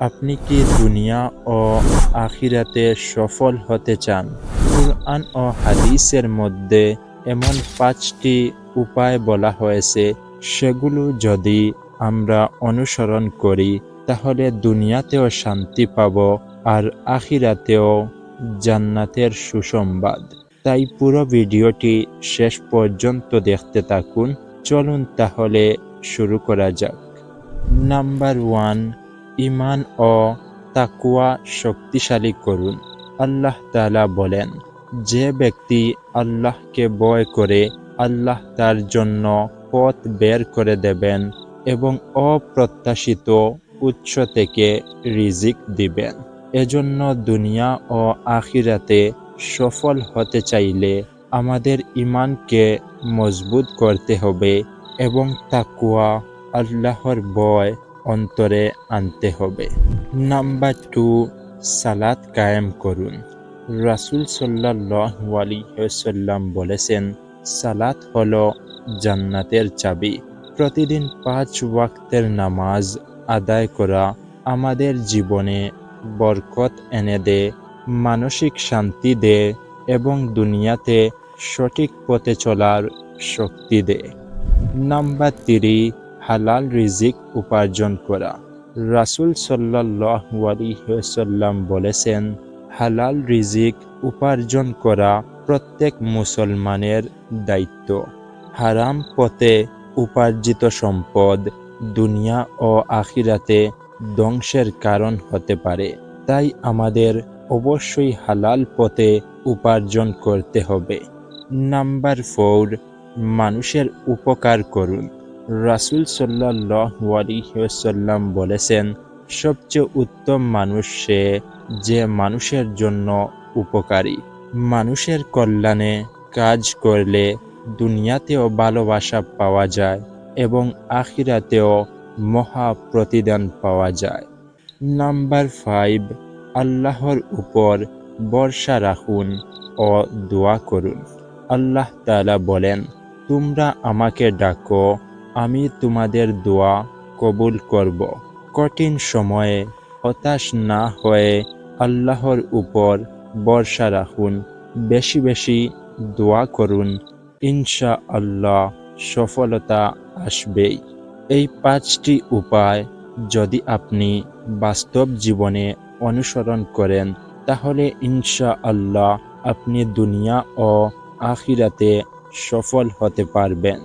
আপনি কি দুনিয়া ও আখিরাতে সফল হতে চান? কুরআন ও হাদিসের মধ্যে এমন পাঁচটি উপায় বলা হয়েছে। সেগুলো যদি আমরা অনুসরণ করি, তাহলে দুনিয়াতেও শান্তি পাব আর আখিরাতেও জান্নাতের সুসংবাদ। তাই পুরো ভিডিওটি শেষ পর্যন্ত দেখতে থাকুন। চলুন তাহলে শুরু করা যাক। নাম্বার ওয়ান ইমান ও তাকুয়া শক্তিশালী করুন। আল্লাহ তালা বলেন, যে ব্যক্তি আল্লাহকে বয় করে আল্লাহ তার জন্য পথ বের করে দেবেন এবং অপ্রত্যাশিত উৎস থেকে রিজিক দিবেন। এজন্য দুনিয়া ও আখিরাতে সফল হতে চাইলে আমাদের ইমানকে মজবুত করতে হবে এবং তাকুয়া আল্লাহর ভয় অন্তরে আনতে হবে। নাম্বার টু সালাত কায়েম করুন। রাসুল সাল্লাহ বলেছেন, সালাত হল জান্নাতের চাবি। প্রতিদিন পাঁচ ওয়াক্তের নামাজ আদায় করা আমাদের জীবনে বরকত এনে দেয়, মানসিক শান্তি দেয় এবং দুনিয়াতে সঠিক পথে চলার শক্তি দেয়। নাম্বার তিরি হালাল রিজিক উপার্জন করা। রাসুল সাল্লাহ বলেছেন, হালাল রিজিক উপার্জন করা প্রত্যেক মুসলমানের দায়িত্ব। হারাম পথে উপার্জিত সম্পদ দুনিয়া ও আখিরাতে ধ্বংসের কারণ হতে পারে। তাই আমাদের অবশ্যই হালাল পথে উপার্জন করতে হবে। নাম্বার ফোর, মানুষের উপকার করুন। রাসুল সাল্লাহ বলেছেন, সবচেয়ে উত্তম মানুষ সে যে মানুষের জন্য উপকারী। মানুষের কল্যাণে কাজ করলে দুনিয়াতেও ভালোবাসা পাওয়া যায় এবং আখিরাতেও মহা প্রতিদান পাওয়া যায়। নাম্বার ফাইভ, আল্লাহর উপর বর্ষা রাখুন ও দোয়া করুন। আল্লাহ তালা বলেন, তোমরা আমাকে ডাকো আমি তোমাদের দোয়া কবুল করব। কঠিন সময়ে হতাশ না হয়ে আল্লাহর উপর বর্ষা রাখুন। বেশি বেশি দোয়া করুন। ইনশা আল্লাহ সফলতা আসবেই। এই পাঁচটি উপায় যদি আপনি বাস্তব জীবনে অনুসরণ করেন, তাহলে ইনশা আল্লাহ আপনি দুনিয়া ও আখিরাতে সফল হতে পারবেন।